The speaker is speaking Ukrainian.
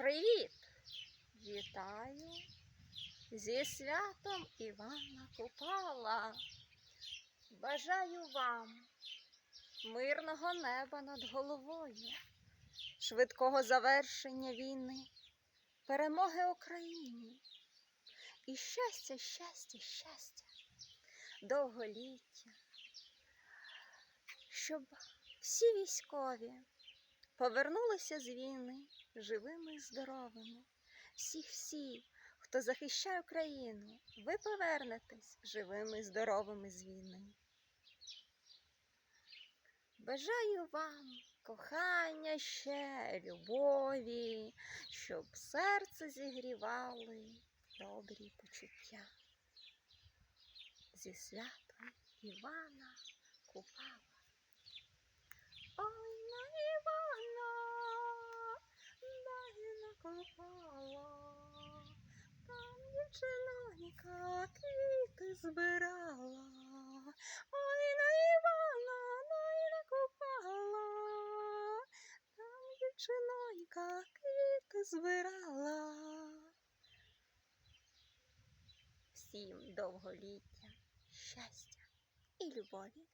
Привіт! Вітаю зі святом Івана Купала. Бажаю вам мирного неба над головою, швидкого завершення війни, перемоги Україні і щастя, щастя, щастя, довголіття, щоб всі військові повернулися з війни живими і здоровими. Всі, всі, хто захищає Україну, ви повернетесь живими і здоровими з війни. Бажаю вам кохання ще, любові, щоб серце зігрівали добрі почуття. Зі святом Івана Купала. Ой, на Івана, дай накопала, там дівчинонька квіти збирала. Ой, на Івана, дай накопала, там дівчинонька квіти збирала. Всім довголіття, щастя і любові.